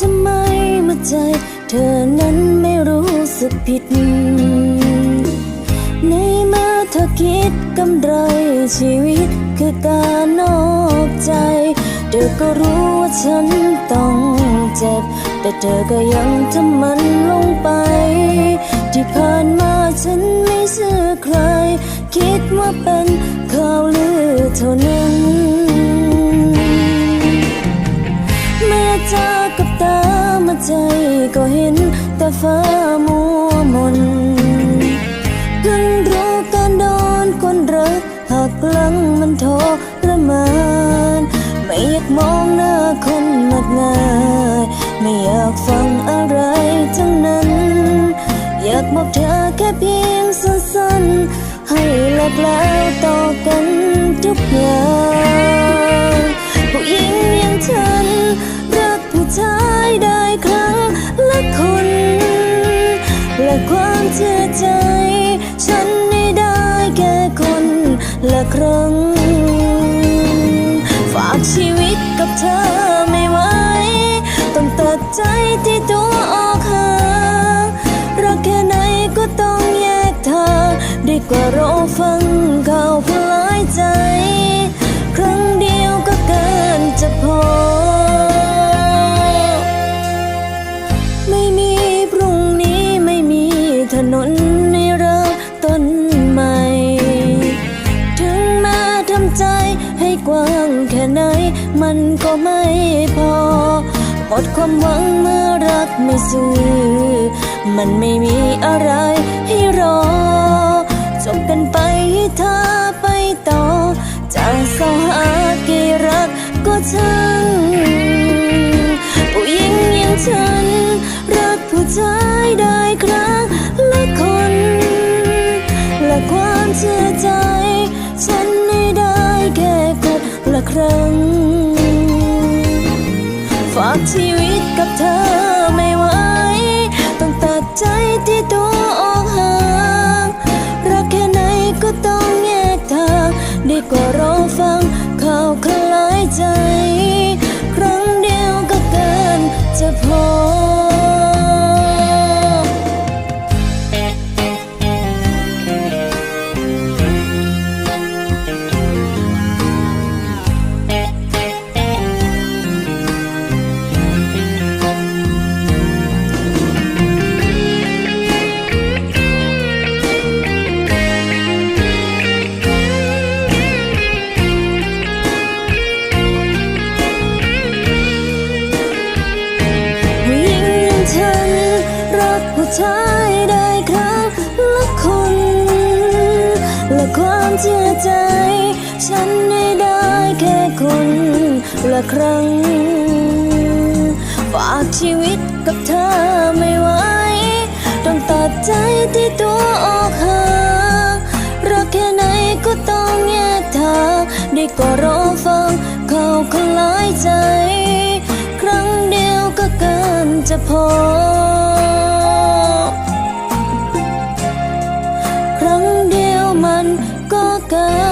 ทำไมเมื่อใจ เธอนั้นไม่รู้สึกผิด ในเมื่อเธอคิดกำไรชีวิตคือการนอกใจ เธอก็รู้ว่าฉันต้องเจ็บ แต่เธอก็ยังทำมันลงไป ที่ผ่านมาฉันไม่เชื่อใคร คิดว่าเป็นข่าวลือเท่านั้น แต่ฟ้ามัวมนเพิ่งรู้การโดนคนรักหักหลังมันทรมานไม่อยากมองหน้าคนมากง่ายไม่อยากฟังอะไรทั้งนั้น อยากบอกเธอแค่เพียงสั้นๆให้เลิกแล้วต่อน ง ฝากชีวิตกับเธอไม่ไหว ต้องตัดใจที่ตัวออกห่างรักแค่ไหนก็ต้องแยกทางดีกว่ารอฟังข่าวพลายใจ ครั้งเดียวก็เกินจะพอ ไม่มีพรุ่งนี้ไม่มีถนน กว้างแค่ไหน มันก็ไม่พอหมดความหวังเมื่อรักไม่ซื่อมันไม่มีอะไรให้รอ จบกันไปให้เธอไปต่อจะสอหากี่รักก็ช่างผู้หญิงอย่างฉัน รักผู้ชายได้ครั้งละคน และความเชื่อใจ รั้ง ฝากชีวิตกับเธอไม่ไหว ต้องตัดใจที่ตัว ผู้ชายได้ครั้งละคนและความเชื่อใจ ฉันไม่ได้แค่คนละครั้ง ฝากชีวิตกับเธอไม่ไหวต้องตัดใจที่ตัวออกห่างรักแค่ไหนก็ต้องแยกทางไดีกว่ารอฟังข่าวคลายใจ ครั้งเดียวก็เกินจะพอ kau